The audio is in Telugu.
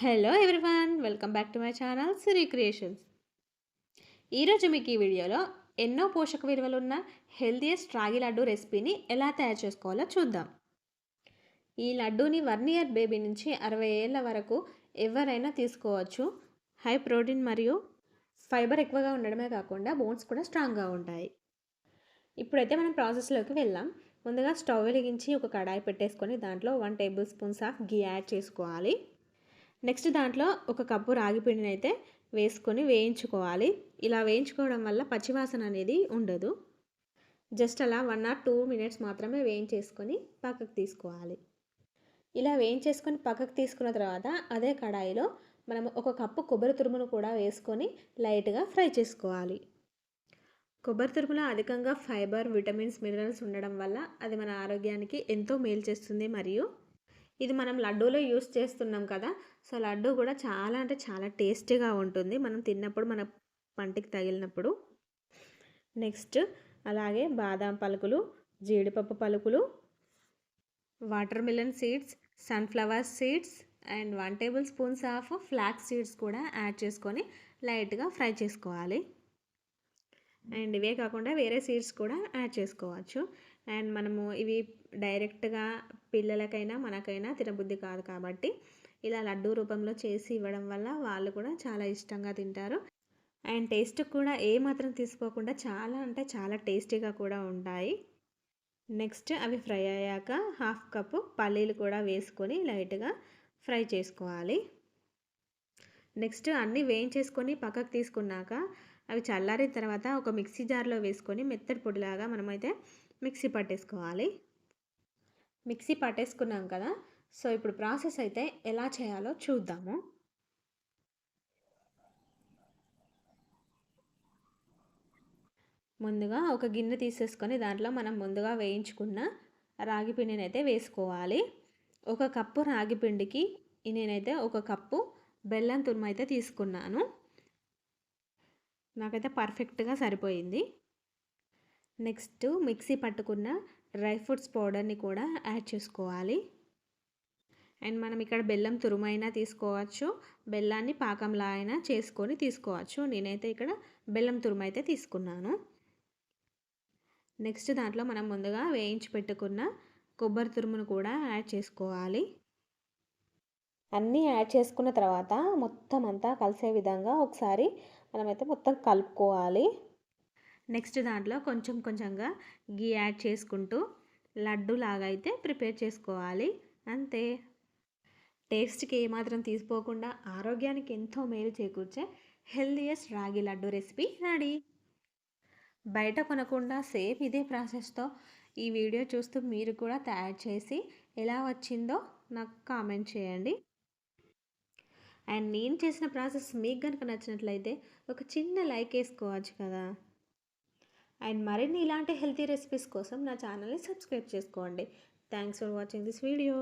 Hello everyone welcome back to my channel Siri creations ఈరోజు మీకు ఈ వీడియోలో ఎన్నో పోషక విలువలు ఉన్న హెల్తీయెస్ట్ రాగి లడ్డు రెసిపీని ఎలా తయారు చేసుకోవాలో చూద్దాం. ఈ లడ్డూని వన్ ఇయర్ బేబీ నుంచి అరవై ఏళ్ళ వరకు ఎవరైనా తీసుకోవచ్చు. హై ప్రోటీన్ మరియు ఫైబర్ ఎక్కువగా ఉండడమే కాకుండా బోన్స్ కూడా స్ట్రాంగ్గా ఉంటాయి. ఇప్పుడైతే మనం ప్రాసెస్లోకి వెళ్దాం. ముందుగా స్టవ్ వెలిగించి ఒక కడాయి పెట్టేసుకొని దాంట్లో one tablespoons of ghee add చేసుకోవాలి. నెక్స్ట్ దాంట్లో ఒక కప్పు రాగి పిండిని అయితే వేసుకొని వేయించుకోవాలి. ఇలా వేయించుకోవడం వల్ల పచ్చివాసన అనేది ఉండదు. జస్ట్ అలా వన్ ఆర్ టూ మినిట్స్ మాత్రమే వేయించేసుకొని పక్కకు తీసుకోవాలి. ఇలా వేయించేసుకొని పక్కకు తీసుకున్న తర్వాత అదే కడాయిలో మనం ఒక కప్పు కొబ్బరి తురుమును కూడా వేసుకొని లైట్గా ఫ్రై చేసుకోవాలి. కొబ్బరి తురుములో అధికంగా ఫైబర్ విటమిన్స్ మినరల్స్ ఉండడం వల్ల అది మన ఆరోగ్యానికి ఎంతో మేలు చేస్తుంది. మరియు ఇది మనం లడ్డూలో యూస్ చేస్తున్నాం కదా. సో లడ్డు కూడా చాలా అంటే చాలా టేస్టీగా ఉంటుంది. మనం తిన్నప్పుడు మన పంటికి తగిలినప్పుడు. నెక్స్ట్ అలాగే బాదాం పలుకులు జీడిపప్పు పలుకులు watermelon seeds sunflower seeds and one tablespoons of flax seeds కూడా యాడ్ చేసుకొని లైట్గా ఫ్రై చేసుకోవాలి. అండ్ ఇవే కాకుండా వేరే సీడ్స్ కూడా యాడ్ చేసుకోవచ్చు. అండ్ మనము ఇవి డైరెక్ట్గా పిల్లలకైనా మనకైనా తినబుద్ధి కాదు కాబట్టి ఇలా లడ్డూ రూపంలో చేసి ఇవ్వడం వల్ల వాళ్ళు కూడా చాలా ఇష్టంగా తింటారు. అండ్ టేస్ట్ కూడా ఏ మాత్రం తీసుకోకుండా చాలా అంటే చాలా టేస్టీగా కూడా ఉంటాయి. నెక్స్ట్ అవి ఫ్రై అయ్యాక హాఫ్ కప్పు పల్లీలు కూడా వేసుకొని లైట్గా ఫ్రై చేసుకోవాలి. నెక్స్ట్ అన్నీ వేయించేసుకొని పక్కకు తీసుకున్నాక అవి చల్లారిన తర్వాత ఒక మిక్సీ జార్లో వేసుకొని మెత్తటి పొడిలాగా మనమైతే మిక్సీ పట్టేసుకోవాలి. మిక్సీ పట్టేసుకున్నాం కదా సో ఇప్పుడు ప్రాసెస్ అయితే ఎలా చేయాలో చూద్దాము. ముందుగా ఒక గిన్నె తీసేసుకొని దాంట్లో మనం ముందుగా వేయించుకున్న రాగి పిండిని అయితే వేసుకోవాలి. ఒక కప్పు రాగి పిండికి నేనైతే ఒక కప్పు బెల్లం తురుము అయితే తీసుకున్నాను. నాకైతే పర్ఫెక్ట్గా సరిపోయింది. నెక్స్ట్ మిక్సీ పట్టుకున్న డ్రై ఫ్రూట్స్ పౌడర్ని కూడా యాడ్ చేసుకోవాలి. అండ్ మనం ఇక్కడ బెల్లం తురుమైనా తీసుకోవచ్చు. బెల్లాన్ని పాకంలా అయినా చేసుకొని తీసుకోవచ్చు. నేనైతే ఇక్కడ బెల్లం తురుము అయితే తీసుకున్నాను. నెక్స్ట్ దాంట్లో మనం ముందుగా వేయించి పెట్టుకున్న కొబ్బరి తురుమును కూడా యాడ్ చేసుకోవాలి. అన్నీ యాడ్ చేసుకున్న తర్వాత మొత్తం అంతా కలిసే విధంగా ఒకసారి మనమైతే మొత్తం కలుపుకోవాలి. నెక్స్ట్ దాంట్లో కొంచెం కొంచెంగా గీ యాడ్ చేసుకుంటూ లడ్డు లాగా అయితే ప్రిపేర్ చేసుకోవాలి. అంతే. టేస్ట్కి ఏమాత్రం తీసుకోకుండా ఆరోగ్యానికి ఎంతో మేలు చేకూర్చే హెల్దీయెస్ట్ రాగి లడ్డు రెసిపీ రెడీ. బయట కొనకుండా సేమ్ ఇదే ప్రాసెస్తో ఈ వీడియో చూస్తూ మీరు కూడా తయారు చేసి ఎలా వచ్చిందో నాకు కామెంట్ చేయండి. అండ్ నేను చేసిన ప్రాసెస్ మీకు కనుక నచ్చినట్లయితే ఒక చిన్న లైక్ వేసుకోవచ్చు కదా. అండ్ మరిన్ని ఇలాంటి హెల్తీ రెసిపీస్ కోసం నా ఛానల్ని సబ్స్క్రైబ్ చేసుకోండి. Thanks for watching this video.